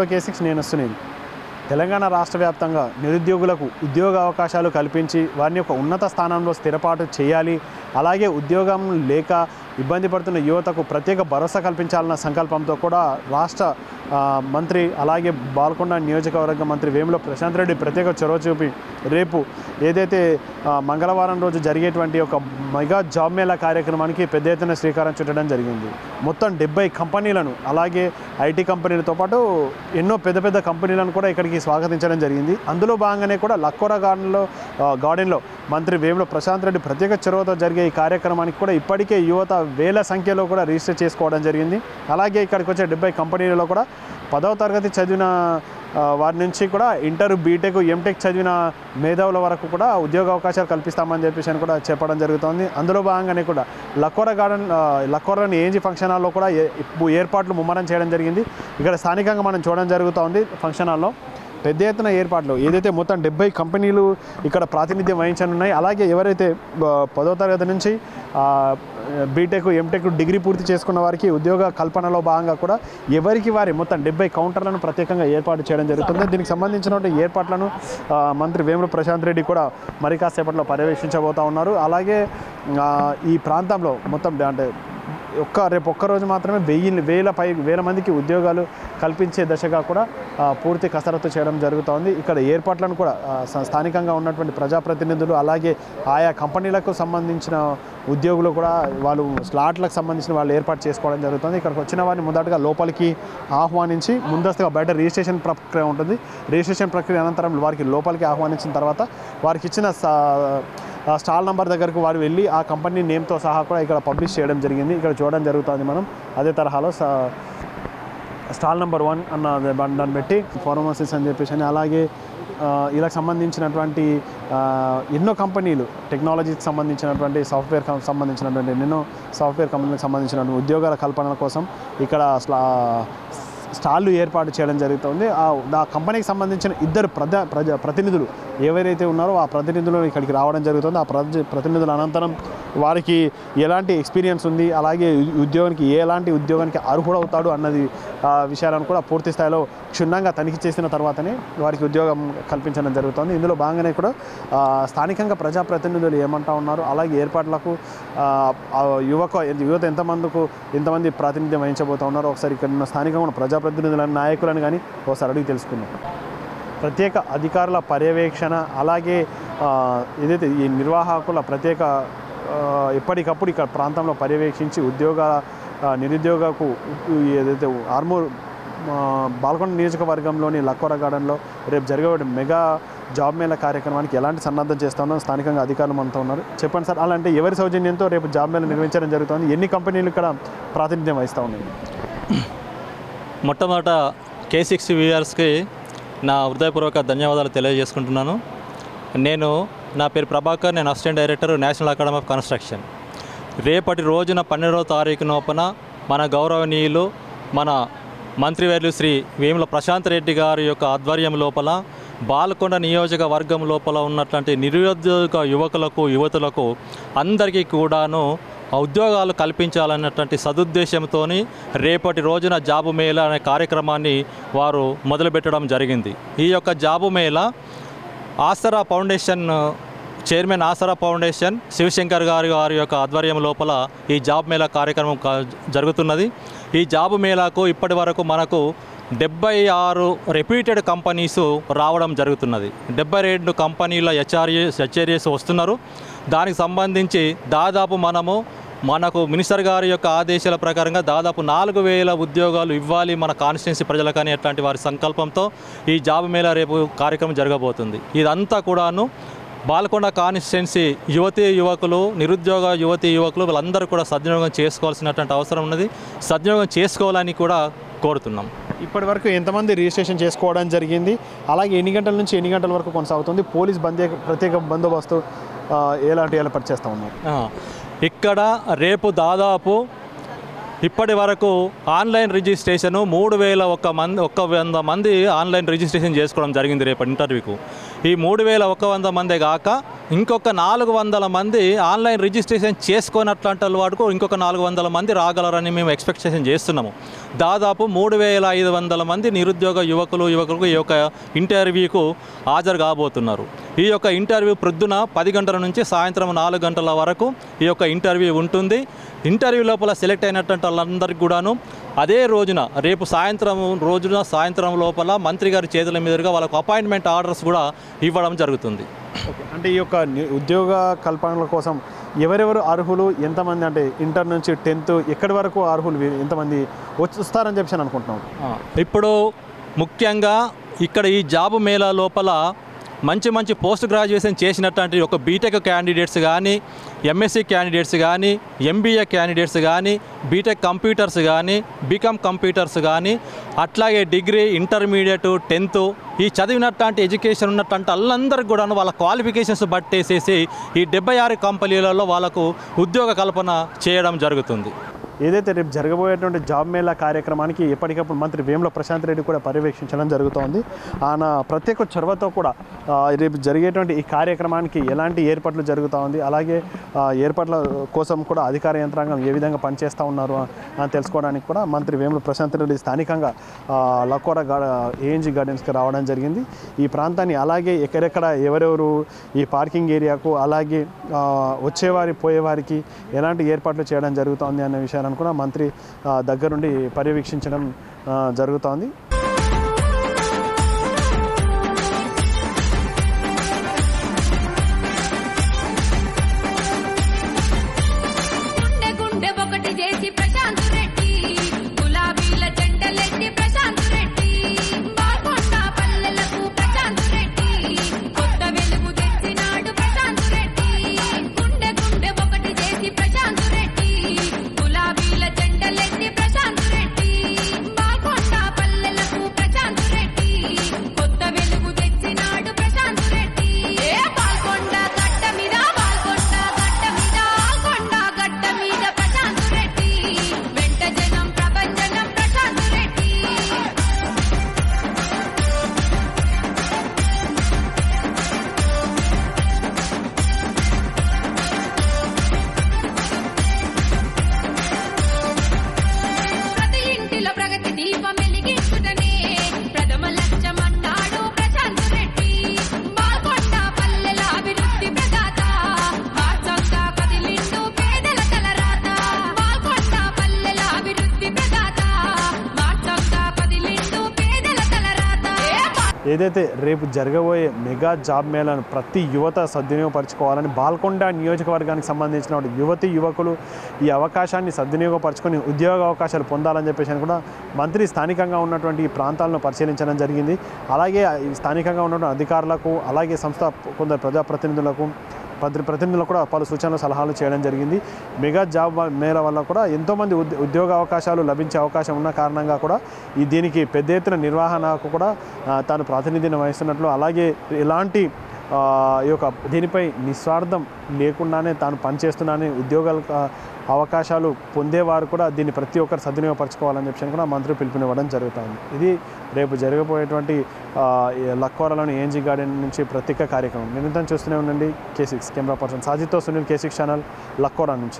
నమస్తే వెల్కమ్ కే సిక్స్ నేను సునీల్ తెలంగాణ రాష్ట్ర వ్యాప్తంగా నిరుద్యోగులకు ఉద్యోగ అవకాశాలు కల్పించి వారిని ఒక ఉన్నత స్థానంలో స్థిరపాటు చేయాలి. అలాగే ఉద్యోగం లేక ఇబ్బంది పడుతున్న యువతకు ప్రత్యేక భరోసా కల్పించాలన్న సంకల్పంతో కూడా రాష్ట్ర మంత్రి అలాగే బాల్కొండ నియోజకవర్గ మంత్రి వేముల ప్రశాంత్ రెడ్డి ప్రత్యేక చొరవ చూపి రేపు ఏదైతే మంగళవారం రోజు జరిగేటువంటి ఒక మెగా జాబ్ మేళా కార్యక్రమానికి పెద్ద ఎత్తున శ్రీకారం చుట్టడం జరిగింది. మొత్తం డెబ్బై కంపెనీలను అలాగే ఐటీ కంపెనీలతో పాటు ఎన్నో పెద్ద పెద్ద కంపెనీలను కూడా ఇక్కడికి స్వాగతించడం జరిగింది. అందులో భాగంగానే కూడా లక్కోర గార్డెన్లో గార్డెన్లో మంత్రి వేముల ప్రశాంత్ రెడ్డి ప్రత్యేక చొరవతో జరిగే ఈ కార్యక్రమానికి కూడా ఇప్పటికే యువత వేల సంఖ్యలో కూడా రిజిస్టర్ చేసుకోవడం జరిగింది. అలాగే ఇక్కడికి వచ్చే డెబ్బై కంపెనీలలో కూడా పదవ తరగతి చదివిన వారి నుంచి కూడా ఇంటర్ బీటెక్ ఎంటెక్ చదివిన మేధావుల వరకు కూడా ఉద్యోగ అవకాశాలు కల్పిస్తామని చెప్పేసి అని కూడా చెప్పడం జరుగుతోంది. అందులో భాగంగానే కూడా లక్కోర గార్డెన్ ఆ, ఏంజీ ఫంక్షన్ హాల్లో కూడా ఏ- ఏర్పాట్లు ముమ్మరం చేయడం జరిగింది. ఇక్కడ స్థానికంగా మనం చూడడం జరుగుతోంది ఫంక్షన్ హాల్లో పెద్ద ఎత్తున ఏర్పాట్లు. ఏదైతే మొత్తం డెబ్బై కంపెనీలు ఇక్కడ ప్రాతినిధ్యం వహించనున్నాయి అలాగే ఎవరైతే పదో తరగతి నుంచి బీటెక్ ఎంటెక్ డిగ్రీ పూర్తి చేసుకున్న వారికి ఉద్యోగ కల్పనలో భాగంగా కూడా ఎవరికి వారి మొత్తం డెబ్బై కౌంటర్లను ప్రత్యేకంగా ఏర్పాటు చేయడం జరుగుతుంది. దీనికి సంబంధించినటువంటి ఏర్పాట్లను మంత్రి వేముల ప్రశాంత్ రెడ్డి కూడా మరి కాసేపట్లో పర్యవేక్షించబోతా ఉన్నారు. అలాగే ఈ ప్రాంతంలో మొత్తం అంటే ఒక్క రేపు ఒక్కరోజు మాత్రమే వెయ్యి వేల పై వేల మందికి ఉద్యోగాలు కల్పించే దశగా కూడా పూర్తి కసరత్తు చేయడం జరుగుతోంది. ఇక్కడ ఏర్పాట్లను కూడా స్థానికంగా ఉన్నటువంటి ప్రజాప్రతినిధులు అలాగే ఆయా కంపెనీలకు సంబంధించిన ఉద్యోగులు కూడా వాళ్ళు స్లాట్లకు సంబంధించిన వాళ్ళు ఏర్పాటు చేసుకోవడం జరుగుతుంది. ఇక్కడికి వచ్చిన వారిని మొదటగా లోపలికి ఆహ్వానించి ముందస్తుగా బయట రిజిస్ట్రేషన్ ప్రక్రియ ఉంటుంది. రిజిస్ట్రేషన్ ప్రక్రియ అనంతరం వారికి లోపలికి ఆహ్వానించిన తర్వాత వారికి ఇచ్చిన సా- స్టాల్ నెంబర్ దగ్గరకు వారు వెళ్ళి ఆ కంపెనీ నేమ్తో సహా కూడా ఇక్కడ పబ్లిష్ చేయడం జరిగింది. ఇక్కడ చూడడం జరుగుతుంది మనం. అదే తరహాలో స్టాల్ నెంబర్ వన్ అన్న దాన్ని పెట్టి ఫార్మసిస్ అని చెప్పేసి అని అలాగే ఇలా సంబంధించినటువంటి ఎన్నో కంపెనీలు టెక్నాలజీకి సంబంధించినటువంటి సాఫ్ట్వేర్ సంబంధించినటువంటి ఎన్నో సాఫ్ట్వేర్ కంపెనీలకు సంబంధించినటువంటి ఉద్యోగాల కల్పన కోసం ఇక్కడ స్లా స్టాళ్ళు ఏర్పాటు చేయడం జరుగుతుంది. ఆ కంపెనీకి సంబంధించిన ఇద్దరు ప్రజా ప్రజా ప్రతినిధులు ఎవరైతే ఉన్నారో ఆ ప్రతినిధులు ఇక్కడికి రావడం జరుగుతుంది. ఆ ప్రతినిధుల అనంతరం వారికి ఎలాంటి ఎక్స్పీరియన్స్ ఉంది అలాగే ఉద్యోగానికి ఎలాంటి ఉద్యోగానికి అర్హుడవుతాడు అన్నది విషయాలను కూడా పూర్తి స్థాయిలో క్షుణ్ణంగా తనిఖీ చేసిన తర్వాతనే వారికి ఉద్యోగం కల్పించడం జరుగుతుంది. ఇందులో భాగంగానే కూడా స్థానికంగా ప్రజాప్రతినిధులు ఏమంటా ఉన్నారు అలాగే ఏర్పాట్లకు యువక యువత ఎంతమందికు ఎంతమంది ప్రాతినిధ్యం వహించబోతా ఉన్నారో ఒకసారి ఇక్కడ ఉన్న స్థానికంగా ప్రజా ప్రజాప్రతినిధులను నాయకులను కానీ ఒకసారి అడిగి తెలుసుకుందాం. ప్రత్యేక అధికారుల పర్యవేక్షణ అలాగే ఏదైతే ఈ నిర్వాహకుల ప్రత్యేక ఎప్పటికప్పుడు ఇక్కడ ప్రాంతంలో పర్యవేక్షించి ఉద్యోగ నిరుద్యోగకు ఏదైతే ఆర్మూర్ ఆ, బాల్కొండ నియోజకవర్గంలోని లక్కోర గార్డెన్లో రేపు జరిగే మెగా జాబ్ మేళ కార్యక్రమానికి ఎలాంటి సన్నద్ధం చేస్తానో స్థానికంగా అధికారులు మనతో ఉన్నారు. చెప్పండి సార్ అలాంటి ఎవరి సౌజన్యంతో రేపు జాబ్ మేళ నిర్వహించడం జరుగుతుంది? ఎన్ని కంపెనీలు ఇక్కడ ప్రాతినిధ్యం వహిస్తూ ఉన్నాయి? మొట్టమొదట కే సిక్స్ వ్యూయర్స్కి నా హృదయపూర్వక ధన్యవాదాలు తెలియజేసుకుంటున్నాను. నేను నా పేరు ప్రభాకర్ నేను assistant director national academy of construction. రేపటి రోజున పన్నెండవ తారీఖు లోపల మన గౌరవనీయులు మన మంత్రివర్యులు శ్రీ వేముల ప్రశాంత్ రెడ్డి గారి యొక్క ఆధ్వర్యం లోపల బాలకొండ నియోజకవర్గం లోపల ఉన్నటువంటి నిరుద్యోగ యువకులకు యువతులకు అందరికీ కూడాను ఉద్యోగాలు కల్పించాలన్నటువంటి సదుద్దేశంతో రేపటి రోజున జాబు మేళ అనే కార్యక్రమాన్ని వారు మొదలుపెట్టడం జరిగింది. ఈ యొక్క job mela Aasara foundation chairman Aasara foundation Sivasankar గారి వారి యొక్క ఆధ్వర్యం లోపల ఈ జాబ్ మేళా కార్యక్రమం జరుగుతున్నది. ఈ జాబ్ మేళాకు ఇప్పటి వరకు మనకు డెబ్బై ఆరు రెప్యూటెడ్ కంపెనీస్ రావడం జరుగుతున్నది. డెబ్బై రెండు కంపెనీల హెచ్ఆర్ఏస్ హెచ్ఆర్ఏస్ వస్తున్నారు. దానికి సంబంధించి దాదాపు మనము మనకు మినిస్టర్ గారి యొక్క ఆదేశాల ప్రకారంగా దాదాపు నాలుగు వేల ఉద్యోగాలు ఇవ్వాలి మన కాన్స్టిట్యున్సీ ప్రజలకని అట్లాంటి వారి సంకల్పంతో ఈ జాబ్ మేళా రేపు కార్యక్రమం జరగబోతుంది. ఇదంతా కూడాను బాల్కొండ కాన్స్టిట్యున్సీ యువతీ యువకులు నిరుద్యోగ యువతీ యువకులు వీళ్ళందరూ కూడా సద్వినియోగం చేసుకోవాల్సినటువంటి అవసరం ఉన్నది. సద్వినియోగం చేసుకోవాలని కూడా కోరుతున్నాం. ఇప్పటి వరకు ఎంతమంది రిజిస్ట్రేషన్ చేసుకోవడం జరిగింది? అలాగే ఎన్ని గంటల నుంచి ఎన్ని గంటల వరకు కొనసాగుతుంది? పోలీస్ బందే ప్రత్యేక బందోబస్తు ఎలాంటి ఏర్పాటు చేస్తూ ఉన్నారు? ఇక్కడ రేపు దాదాపు ఇప్పటి వరకు ఆన్లైన్ రిజిస్ట్రేషన్ మూడు వేల ఒక్క మంది ఒక్క వంద మంది ఆన్లైన్ రిజిస్ట్రేషన్ చేసుకోవడం జరిగింది రేపు ఇంటర్వ్యూకు. ఈ మూడు వేల ఒక వంద మందే కాక ఇంకొక నాలుగు వందల మంది ఆన్లైన్ రిజిస్ట్రేషన్ చేసుకున్నట్లాంటి వాడుకు ఇంకొక నాలుగు వందల మంది రాగలరని మేము ఎక్స్పెక్టేషన్ చేస్తున్నాము. దాదాపు మూడు వేల ఐదు వందల మంది నిరుద్యోగ యువకులు యువకులకు ఈ యొక్క ఇంటర్వ్యూకు హాజరు కాబోతున్నారు. ఈ యొక్క ఇంటర్వ్యూ ప్రొద్దున పది గంటల నుంచి సాయంత్రం నాలుగు గంటల వరకు ఈ యొక్క ఇంటర్వ్యూ ఉంటుంది. ఇంటర్వ్యూ లోపల సెలెక్ట్ అయినటువంటి వాళ్ళందరికీ కూడాను అదే రోజున రేపు సాయంత్రం రోజున సాయంత్రం లోపల మంత్రి గారి చేతుల మీదుగా వాళ్ళకు అపాయింట్మెంట్ ఆర్డర్స్ కూడా ఇవ్వడం జరుగుతుంది. అంటే ఈ యొక్క ని- ఉద్యోగ కల్పనల కోసం ఎవరెవరు అర్హులు? ఎంతమంది? అంటే ఇంటర్ నుంచి టెన్త్ ఎక్కడి వరకు అర్హులు? ఎంతమంది వస్తారని చెప్పి అనుకుంటున్నాం. ఇప్పుడు ముఖ్యంగా ఇక్కడ ఈ జాబ్ మేళా లోపల మంచి మంచి పోస్ట్ గ్రాడ్యుయేషన్ చేసినటువంటి ఒక బీటెక్ క్యాండిడేట్స్ కానీ ఎంఎస్సీ క్యాండిడేట్స్ కానీ ఎంబీఏ క్యాండిడేట్స్ కానీ బీటెక్ కంప్యూటర్స్ కానీ బీకామ్ కంప్యూటర్స్ కానీ అట్లాగే డిగ్రీ ఇంటర్మీడియట్ టెన్త్ ఈ చదివినటువంటి ఎడ్యుకేషన్ ఉన్నటువంటి వాళ్ళందరికీ కూడా వాళ్ళ క్వాలిఫికేషన్స్ బట్టేసేసి ఈ డెబ్బై ఆరు కంపెనీలలో వాళ్ళకు ఉద్యోగ కల్పన చేయడం జరుగుతుంది. ఏదైతే రేపు జరగబోయేటువంటి జాబ్ మేళా కార్యక్రమానికి ఎప్పటికప్పుడు మంత్రి వేముల ప్రశాంత్ రెడ్డి కూడా పర్యవేక్షించడం జరుగుతోంది. ఆయన ప్రత్యేక చొరవతో కూడా రేపు జరిగేటువంటి ఈ కార్యక్రమానికి ఎలాంటి ఏర్పాట్లు జరుగుతూ ఉంది అలాగే ఏర్పాట్ల కోసం కూడా అధికార యంత్రాంగం ఏ విధంగా పనిచేస్తూ ఉన్నారు అని తెలుసుకోవడానికి కూడా మంత్రి వేముల ప్రశాంత్ రెడ్డి స్థానికంగా లకోర గా ఏఎన్జీ గార్డెన్స్కి రావడం జరిగింది. ఈ ప్రాంతాన్ని అలాగే ఎక్కడెక్కడ ఎవరెవరు ఈ పార్కింగ్ ఏరియాకు అలాగే వచ్చేవారి పోయేవారికి ఎలాంటి ఏర్పాట్లు చేయడం జరుగుతోంది అనే విషయాన్ని కూడా మంత్రి ఆ, దగ్గరుండి పర్యవేక్షించడం జరుగుతోంది. ప్రతి ఇంటిలో ఏదైతే రేపు జరగబోయే మెగా జాబ్ మేళను ప్రతి యువత సద్వినియోగపరచుకోవాలని బాల్కొండ నియోజకవర్గానికి సంబంధించిన యువతి యువకులు ఈ అవకాశాన్ని సద్వినియోగపరచుకొని ఉద్యోగ అవకాశాలు పొందాలని చెప్పేసి అని కూడా మంత్రి స్థానికంగా ఉన్నటువంటి ఈ ప్రాంతాలను పరిశీలించడం జరిగింది. అలాగే స్థానికంగా ఉన్నటువంటి అధికారులకు అలాగే సంస్థ కొందరు ప్రజాప్రతినిధులకు ప్రతి ప్రతినిధులకు కూడా పలు సూచనలు సలహాలు చేయడం జరిగింది. మెగా జాబ్ మేళ వల్ల కూడా ఎంతోమంది ఉద్య ఉద్యోగ అవకాశాలు లభించే అవకాశం ఉన్న కారణంగా కూడా ఈ దీనికి పెద్ద ఎత్తున నిర్వహణకు కూడా తాను ప్రాతినిధ్యం వహిస్తున్నట్లు అలాగే ఎలాంటి ఈ యొక్క దీనిపై నిస్వార్థం లేకుండానే తాను పనిచేస్తున్నానని ఉద్యోగాల అవకాశాలు పొందేవారు కూడా దీన్ని ప్రతి ఒక్కరు సద్వినియోగపరచుకోవాలని చెప్పి కూడా మంత్రి పిలుపునివ్వడం జరుగుతుంది. ఇది రేపు జరగబోయేటువంటి ఆ, లక్కోరలోని ఏఎన్జీ గార్డెన్ నుంచి ప్రత్యేక కార్యక్రమం. నిరంతరం చూస్తూనే ఉండండి. K six camera person సాజిత్తో Sunil K six channel Lakkora నుంచి.